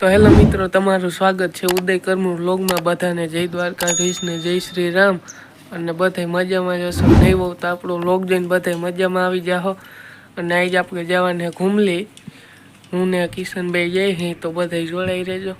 તો હેલો મિત્રો, તમારું સ્વાગત છે ઉદય કર્મુ વ્લોગમાં બધાને જય દ્વારકાધીશ ને જય શ્રી રામ અને બધા મજામાં જશો નહીં હોવ તો આપણો વ્લોગ જોઈને બધા મજામાં આવી જાઓ અને આજે આપણે જવાને ઘૂમલી. હું ને કિશનભાઈ જઈ હી તો બધા જોડાઈ રહેજો.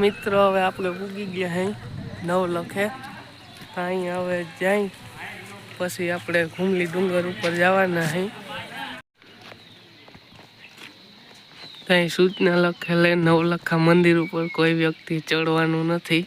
મિત્રો, હવે આપણે ઉગી ગયા હઈ નવ લખે. તો અહીં હવે જાય. પછી આપણે ઘુંગલી ડુંગર ઉપર જવાના હે. કઈ સૂચના લખેલે નવલખા મંદિર ઉપર કોઈ વ્યક્તિ ચડવાનું નથી.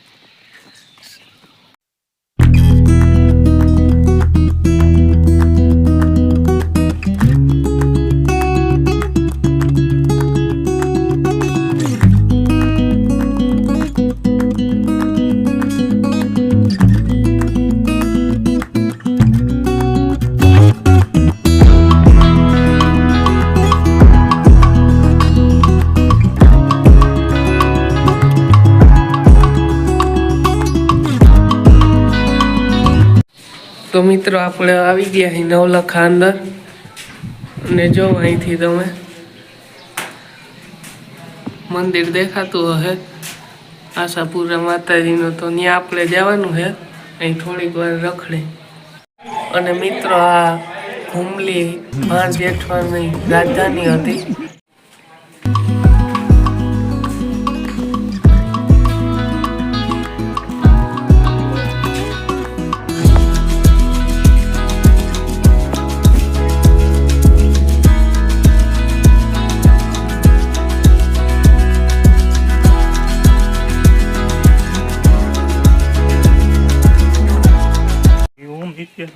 તો મિત્રો આપણે આવી ગયા અહીં નવલખા અંદર. અને જો અહીંથી તમે મંદિર દેખાતું હશે. આશાપુરા માતાજીનું તો ત્યાં આપણે જવાનું છે. અહીં થોડીક વાર રખડી. અને મિત્રો આ હુમલી ભાણ જેઠવાની રાજધાની હતી.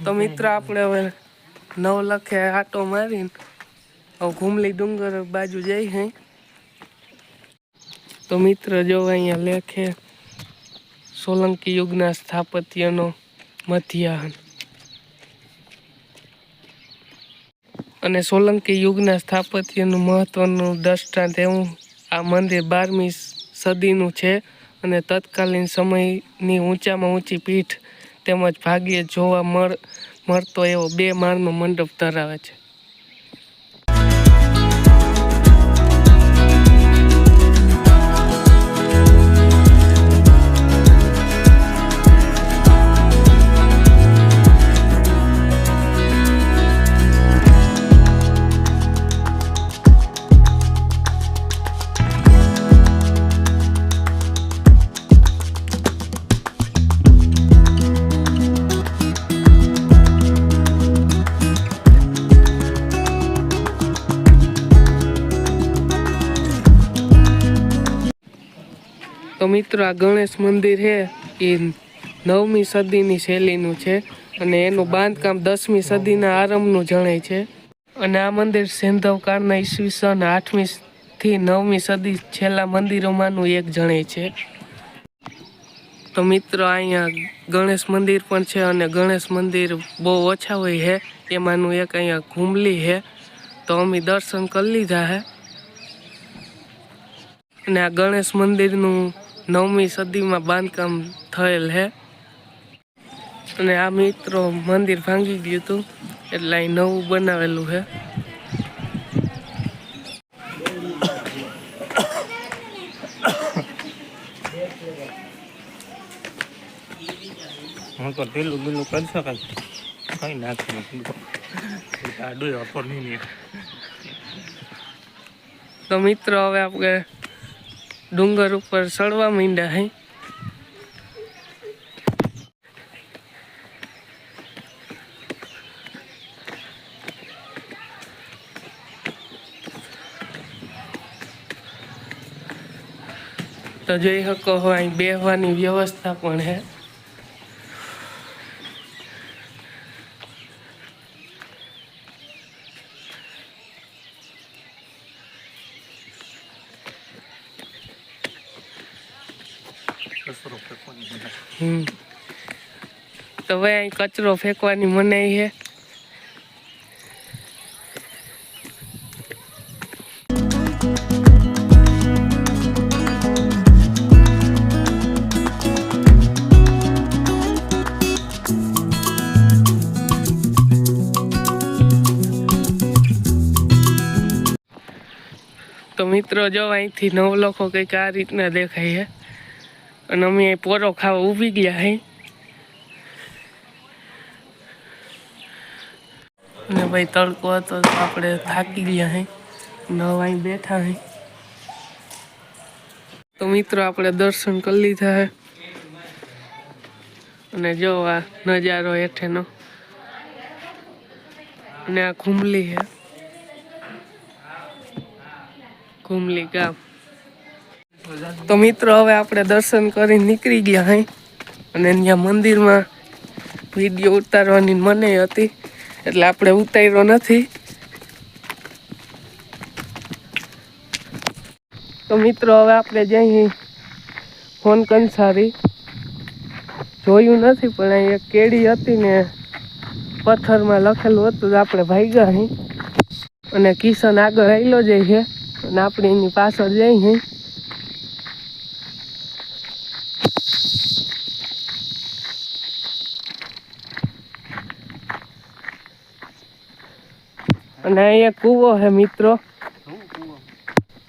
તો મિત્ર આપણે હવે નવ લખે આટો મારીને હવે ઘુમલી ડુંગર બાજુ જઈ હે તો મિત્ર જો અહીંયા લેખે સોલંકી યુગના સ્થાપત્યનો મધ્યાહન. અને સોલંકી યુગના સ્થાપત્યનું મહત્વનું દ્રષ્ટાંત એવું આ મંદિર બારમી સદીનું છે અને તત્કાલીન સમયની ઊંચામાં ઊંચી પીઠ તેમજ ભાગ્યે જોવા મળ મળતો એવો બે માળનો મંડપ ધરાવે છે. તો મિત્રો, આ ગણેશ મંદિર છે એ નવમી સદીની શૈલીનું છે અને એનું બાંધકામ દસમી સદીના આરંભનું જણાય છે. અને આ મંદિર સિંધવ કાળના ઈસવીસન આઠમી થી નવમી સદી છેલ્લા મંદિરોમાંનું એક જણાય છે. તો મિત્રો, અહીંયા ગણેશ મંદિર પણ છે અને ગણેશ મંદિર બહુ ઓછા હોય છે એમાંનું એક અહીંયા ઘૂમલી છે તો અમે દર્શન કરી લીધા છે અને આ ગણેશ મંદિરનું નવમી સદીમાં બાંધકામ થયેલ છે અને આ મિત્રો મંદિર ભાંગી ગયું હતું એટલે અહીં નવું બનાવેલું છે હું તો ઢીલું બીલું કરી શકાય. કઈ નાખી આડું નહીં તો મિત્રો હવે આપણે ડુંગર ઉપર ચડવા માંડ્યા હે. તો જોઈ શકો હો અહીં બેહવાની વ્યવસ્થા પણ છે કચરો ફેંકવાની મજા. હમ તો હવે અહીં કચરો ફેંકવાની મનાઈ છે. તો મિત્રો, જો અહીંથી નવ લોકો કંઈક આ રીતના દેખાય છે. અને અમે પોરો ખાવા ઊભી ગયા હે. અને ભાઈ તડકો હતો તો આપણે થાકી ગયા હે. નવા અહીં બેઠા હે. તો મિત્રો આપણે દર્શન કરી લીધા હે. અને જો આ નજારો હેઠેનો. અને આ ખુમલી હે. ખુમલી ગામ. તો મિત્રો, હવે આપણે દર્શન કરી નીકળી ગયા હે. અને ત્યાં મંદિરમાં વીડિયો ઉતારવાની મને હતી. એટલે આપણે ઉતાર્યો નથી. તો મિત્રો, હવે આપણે જઈએ ફોન કંસારી જોયું નથી, પણ અહીં એક કેડી હતી ને પથ્થરમાં લખેલું હતું આપણે ભાગ્યા અહીં અને કિશન આગળ આવેલો જઈએ અને આપણે એની પાછળ જઈએ અને અહીંયા કૂવો છે મિત્રો.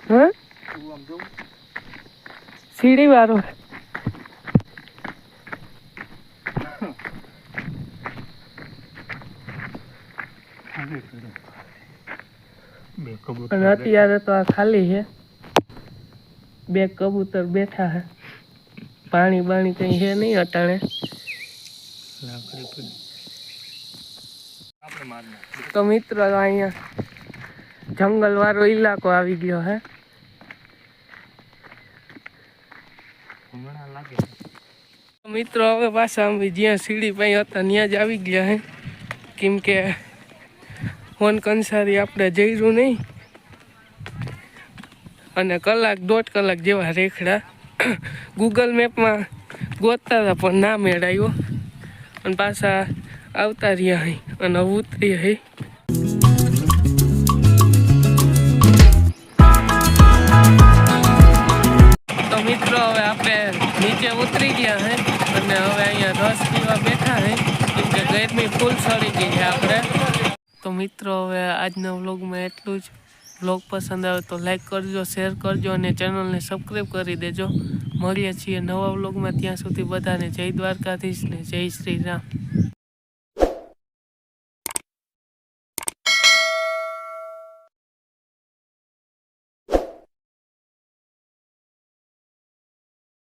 હા? સીડી વાળો બે કબૂતર અને અત્યારે તો આ ખાલી છે બે કબૂતર બેઠા છે પાણી બાણી કઈ છે નહીં અટાણે. લાકડી તો મિત્રો અહીંયા જંગલ વાળો ઇલાકો આવી ગયો હે. મિત્રો હવે પાછા અમે જ્યાં સીડી પાસે હતા ત્યાં જ આવી ગયા હે. કેમ કે ફોન કંસારી આપણે જઈશું નહીં. અને કલાક દોઢ કલાક જેવા રેખડા. ગૂગલ મેપમાં ગોતતા હતા પણ ના મેળાયો. અને પાછા આવતા રહ્યા અહીં અને ઉતરી અહીં તો મિત્રો, હવે આપણે નીચે ઉતરી ગયા હે અને હવે અહીંયા રસ પીવા બેઠા હે, કેમ કે ગરમી ફૂલ સડી ગઈ છે આપણે. તો મિત્રો, હવે આજના વ્લોગમાં એટલું જ. વ્લોગ પસંદ આવે તો લાઈક કરજો શેર કરજો અને ચેનલને સબસ્ક્રાઈબ કરી દેજો. મળીએ છીએ નવા વ્લોગમાં, ત્યાં સુધી બધાને જય દ્વારકાધીશ ને જય શ્રી રામ.